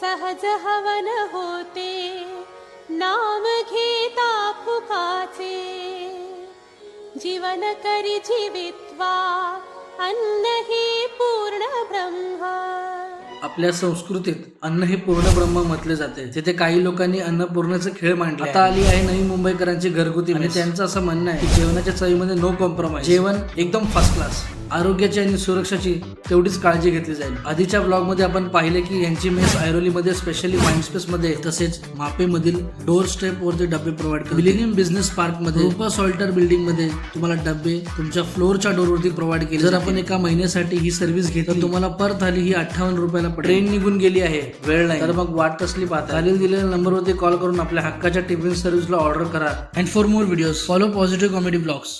सहज हवन होते नाम घेता फुकाचे. जीवन करी जीवित्वा अन्न हे आपल्या संस्कृतीत अन्न हे पूर्ण ब्रह्म म्हटले जाते. तिथे काही लोकांनी अन्नपूर्णाचे खेळ मांडले आता आली आहे नवी मुंबईकरांची घरगुती आणि त्यांचं असं म्हणणं आहे की जेवणाच्या चवीमध्ये नो कॉम्प्रोमाइज जेवण एकदम फर्स्ट क्लास आरोग्याची आणि सुरक्षाची तेवढीच काळजी घेतली जाईल. आधीच्या ब्लॉगमध्ये आपण पाहिले की यांची मेस ऐरोलीमध्ये स्पेशली माइंडस्पेस मध्ये तसेच मापेमधील डोर स्टेप वरती डबे प्रोव्हाइड करते. मिलेनियम बिझनेस पार्कमध्ये रुपा सॉल्टर बिल्डिंगमध्ये तुम्हाला डबे तुमच्या फ्लोअरच्या डोर वरती प्रोव्हाइड केले जर आपण एका महिन्यासाठी ही सर्व्हिस घेतली तर तुम्हाला पर थाली ही अठ्ठावन्न रुपयाला ट्रेन निघून गेली आहे. वेळ नाही. तर मग वाट कसली पाहता? खालील दिलेल्या नंबरवरती कॉल करून आपल्या हक्काच्या टिफिन सर्व्हिसला ऑर्डर करा. And for more videos follow positive comedy blogs